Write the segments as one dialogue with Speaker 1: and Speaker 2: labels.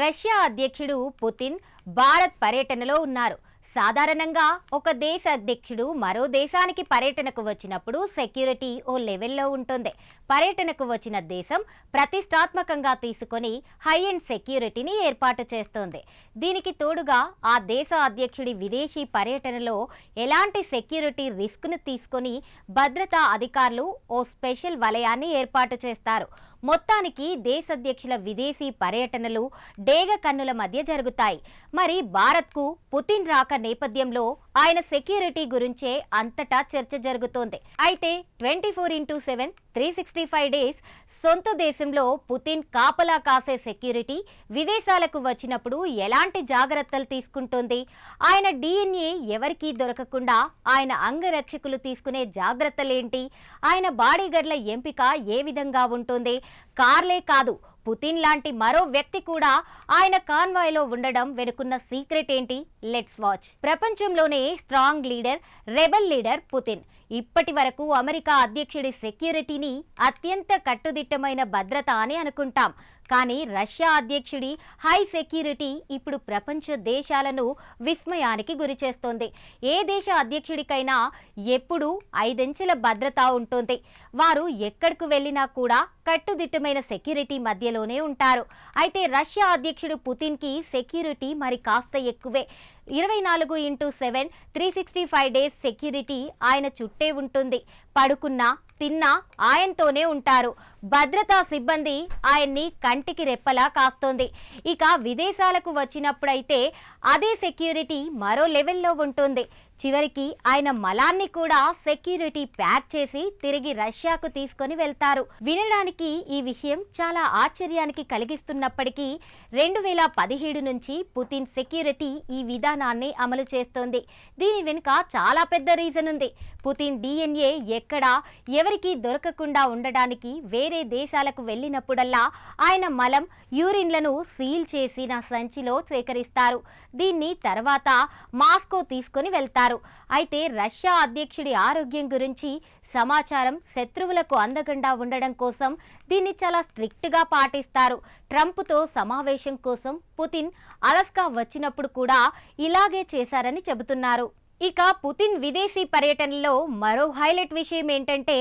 Speaker 1: Russia అధ్యక్షుడు Putin Bharat పర్యటనలో ఉన్నారు. సాధారణంగా ఒక దేశ అధ్యక్షుడు మరో దేశానికి పర్యటనకు వచ్చినప్పుడు సెక్యూరిటీ ఓ లెవెల్లో ఉంటుంది. పర్యటనకు వచ్చిన దేశం ప్రతిష్టాత్మకంగా తీసుకొని హై అండ్ సెక్యూరిటీని ఏర్పాటు చేస్తోంది. దీనికి తోడుగా ఆ దేశ అధ్యక్షుడి విదేశీ పర్యటనలో ఎలాంటి సెక్యూరిటీ రిస్క్ను తీసుకొని భద్రతా అధికారులు ఓ స్పెషల్ వలయాన్ని ఏర్పాటు చేస్తారు. మొత్తానికి దేశాధ్యక్షుల విదేశీ పర్యటనలు డేగ కన్నుల మధ్య జరుగుతాయి. మరి భారత్కు పుతిన్ రాక నేపథ్యంలో ఆయన సెక్యూరిటీ గురించే అంతటా చర్చ జరుగుతోంది. అయితే twenty four into seven three sixty five days సొంత దేశంలో పుతిన్ కాపలా కాసే సెక్యూరిటీ విదేశాలకు వచ్చినప్పుడు ఎలాంటి జాగ్రత్తలు తీసుకుంటుంది? ఆయన డిఎన్ఏ ఎవరికీ దొరకకుండా ఆయన అంగరక్షకులు తీసుకునే జాగ్రత్తలేంటి? ఆయన బాడీగార్డ్ల ఎంపిక ఏ విధంగా ఉంటుంది? కార్లే కాదు పుతిన్ లాంటి మరో వ్యక్తి కూడా ఆయన కాన్వాయ్లో ఉండడం వెనుకున్న సీక్రెట్ ఏంటి? లెట్స్ వాచ్ ప్రపంచంలోనే strong leader rebel leader Putin. ఇప్పటి వరకు అమెరికా అధ్యక్షుడి సెక్యూరిటీని అత్యంత కట్టుదిట్టమైన భద్రత అని అనుకుంటాం. కానీ రష్యా అధ్యక్షుడి హై సెక్యూరిటీ ఇప్పుడు ప్రపంచ దేశాలను విస్మయానికి గురిచేస్తోంది ఏ దేశ అధ్యక్షుడికైనా ఎప్పుడూ ఐదంచెల భద్రత ఉంటుంది. వారు ఎక్కడికి వెళ్ళినా కూడా కట్టుదిట్టమైన సెక్యూరిటీ మధ్యలోనే ఉంటారు. అయితే రష్యా అధ్యక్షుడు పుతిన్కి సెక్యూరిటీ మరి కాస్త ఎక్కువే. ఇరవై నాలుగు into seven three sixty five days security ఆయన చుట్టే ఉంటుంది. పడుకున్నా తిన్నా ఆయనతోనే ఉంటారు. భద్రతా సిబ్బంది ఆయన్ని కంటికి రెప్పలా కాస్తోంది. ఇక విదేశాలకు వచ్చినప్పుడైతే అదే సెక్యూరిటీ మరో లెవెల్లో ఉంటుంది. చివరికి ఆయన మలాన్ని కూడా సెక్యూరిటీ ప్యాక్ చేసి తిరిగి రష్యాకు తీసుకొని వెళ్తారు. వినడానికి ఈ విషయం చాలా ఆశ్చర్యానికి కలిగిస్తున్నప్పటికీ రెండు వేల పదిహేడు నుంచి పుతిన్ సెక్యూరిటీ ఈ విధానాన్ని అమలు చేస్తోంది. దీని వెనుక చాలా పెద్ద రీజన్ ఉంది. పుతిన్ డిఎన్ఏ ఎక్కడా ఎవరికి దొరకకుండా ఉండడానికి వేరే దేశాలకు వెళ్ళినప్పుడల్లా ఆయన మలం యూరిన్లను సీల్ చేసిన సంచిలో సేకరిస్తారు. దీన్ని తర్వాత మాస్కో తీసుకొని వెళ్తారు. అయితే రష్యా అధ్యక్షుడి ఆరోగ్యం గురించి సమాచారం శత్రువులకు అందకుండా ఉండడం కోసం దీన్ని చాలా స్ట్రిక్ట్గా పాటిస్తారు. ట్రంప్తో సమావేశం కోసం పుతిన్ అలస్కా వచ్చినప్పుడు కూడా ఇలాగే చేశారని చెబుతున్నారు. ఇక పుతిన్ విదేశీ పర్యటనలో మరో హైలైట్ విషయం ఏంటంటే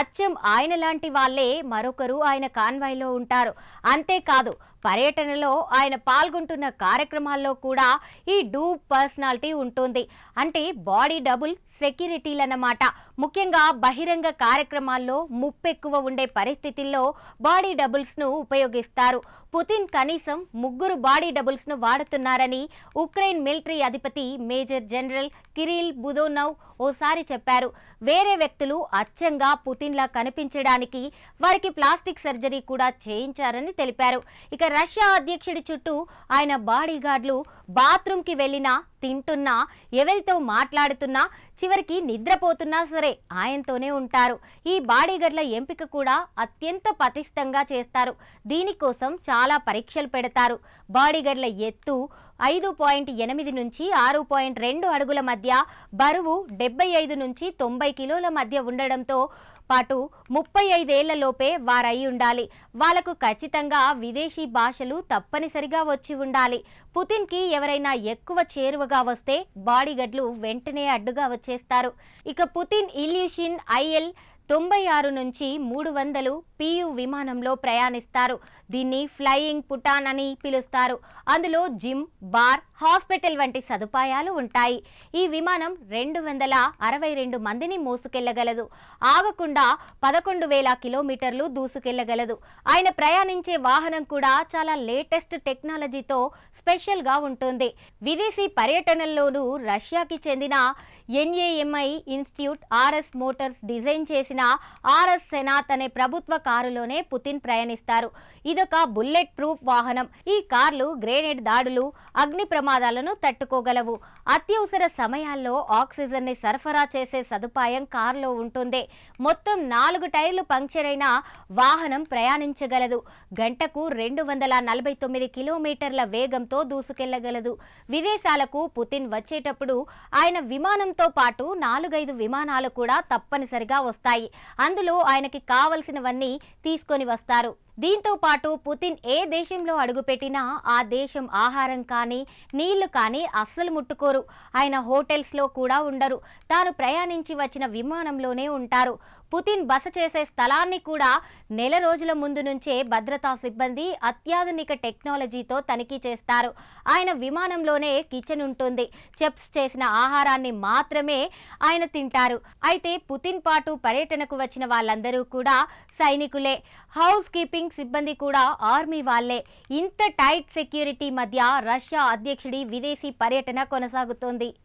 Speaker 1: అచ్చం ఆయన లాంటి వాళ్ళే మరొకరు ఆయన కాన్వాయ్లో ఉంటారు. అంతేకాదు పర్యటనలో ఆయన పాల్గొంటున్న కార్యక్రమాల్లో కూడా ఈ డూ పర్సనాలిటీ ఉంటుంది. అంటే బాడీ డబుల్ సెక్యూరిటీలన్నమాట. ముఖ్యంగా బహిరంగ కార్యక్రమాల్లో ముప్పెక్కువ ఉండే పరిస్థితుల్లో బాడీ డబుల్స్ను ఉపయోగిస్తారు. పుతిన్ కనీసం ముగ్గురు బాడీ డబుల్స్ను వాడుతున్నారని ఉక్రెయిన్ మిలిటరీ అధిపతి మేజర్ జనరల్ కిరిల్ బుదోనవ్ ఓసారి చెప్పారు. వేరే వ్యక్తులు అచ్చంగా పుతిన్లా కనిపించడానికి వారికి ప్లాస్టిక్ సర్జరీ కూడా చేయించారని తెలిపారు. ఇక రష్యా అధ్యక్షుడి చుట్టూ ఆయన బాడీగార్డ్లు బాత్రూమ్కి వెళ్ళినా తింటున్నా ఎవరితో మాట్లాడుతున్నా చివరికి నిద్రపోతున్నా సరే ఆయనతోనే ఉంటారు. ఈ బాడీగార్డ్ల ఎంపిక కూడా అత్యంత పతిష్టంగా చేస్తారు. దీనికోసం చాలా పరీక్షలు పెడతారు. బాడీగార్డ్ల ఎత్తు ఐదు పాయింట్ ఎనిమిది నుంచి ఆరు పాయింట్ రెండు అడుగుల మధ్య బరువు డెబ్బై ఐదు నుంచి తొంభై కిలోల మధ్య ఉండడంతో పాటు ముప్పై ఐదేళ్ళలోపే వారై ఉండాలి వాళ్ళకు ఖచ్చితంగా విదేశీ భాషలు తప్పనిసరిగా వచ్చి ఉండాలి. పుతిన్కి ఎవరైనా ఎక్కువ చేరువగా వస్తే బాడీగడ్లు వెంటనే అడ్డుగా వచ్చేస్తారు. ఇక పుతిన్ ఇల్యూషిన్ ఐఎల్ తొంభై ఆరు నుంచి మూడు వందలు పియు విమానంలో ప్రయాణిస్తారు. దీన్ని ఫ్లయింగ్ పుటాన్ అని పిలుస్తారు. అందులో జిమ్ బార్ హాస్పిటల్ వంటి సదుపాయాలు ఉంటాయి. ఈ విమానం రెండు వందల అరవై రెండు మందిని మోసుకెళ్ళగలదు. ఆగకుండా పదకొండు వేల కిలోమీటర్లు దూసుకెళ్ళగలదు. ఆయన ప్రయాణించే వాహనం కూడా చాలా లేటెస్ట్ టెక్నాలజీతో స్పెషల్గా ఉంటుంది. విదేశీ పర్యటనల్లోనూ రష్యాకి చెందిన NAMI institute RS motors design చేసి చేసిన ఆర్ఎస్ సెనాత్ అనే ప్రభుత్వ కారులోనే పుతిన్ ప్రయాణిస్తారు. ఇదొక బుల్లెట్ ప్రూఫ్ వాహనం. ఈ కార్లు గ్రేనేడ్ దాడులు అగ్ని ప్రమాదాలను తట్టుకోగలవు. అత్యవసర సమయాల్లో ఆక్సిజన్ని సరఫరా చేసే సదుపాయం కారులో ఉంటుంది. మొత్తం నాలుగు టైర్లు పంక్చర్ అయిన వాహనం ప్రయాణించగలదు. గంటకు రెండు వందల నలభై తొమ్మిది కిలోమీటర్ల వేగంతో దూసుకెళ్ళగలదు. విదేశాలకు పుతిన్ వచ్చేటప్పుడు ఆయన విమానంతో పాటు నాలుగైదు విమానాలు కూడా తప్పనిసరిగా వస్తాయి. అందులో ఆయనకి కావలసినవన్నీ తీసుకొని వస్తారు. దీంతో పాటు పుతిన్ ఏ దేశంలో అడుగుపెట్టినా ఆ దేశం ఆహారం కానీ నీళ్ళు కానీ అస్సలు ముట్టుకోరు. ఆయన హోటల్స్లో కూడా ఉండరు. తాను ప్రయాణించి వచ్చిన విమానంలోనే ఉంటారు. పుతిన్ బస చేసే స్థలాన్ని కూడా నెల రోజుల ముందు నుంచే భద్రతా సిబ్బంది అత్యాధునిక టెక్నాలజీతో తనిఖీ చేస్తారు. ఆయన విమానంలోనే కిచెన్ ఉంటుంది. చెప్స్ చేసిన ఆహారాన్ని మాత్రమే ఆయన తింటారు. అయితే పుతిన్ పాటు పర్యటనకు వచ్చిన వాళ్ళందరూ కూడా సైనికులే. హౌస్ కీపింగ్ సిబ్బంది కూడా ఆర్మీ వాళ్ళే. ఇంత టైట్ సెక్యూరిటీ మధ్య రష్యా అధ్యక్షుడి విదేశీ పర్యటన కొనసాగుతోంది.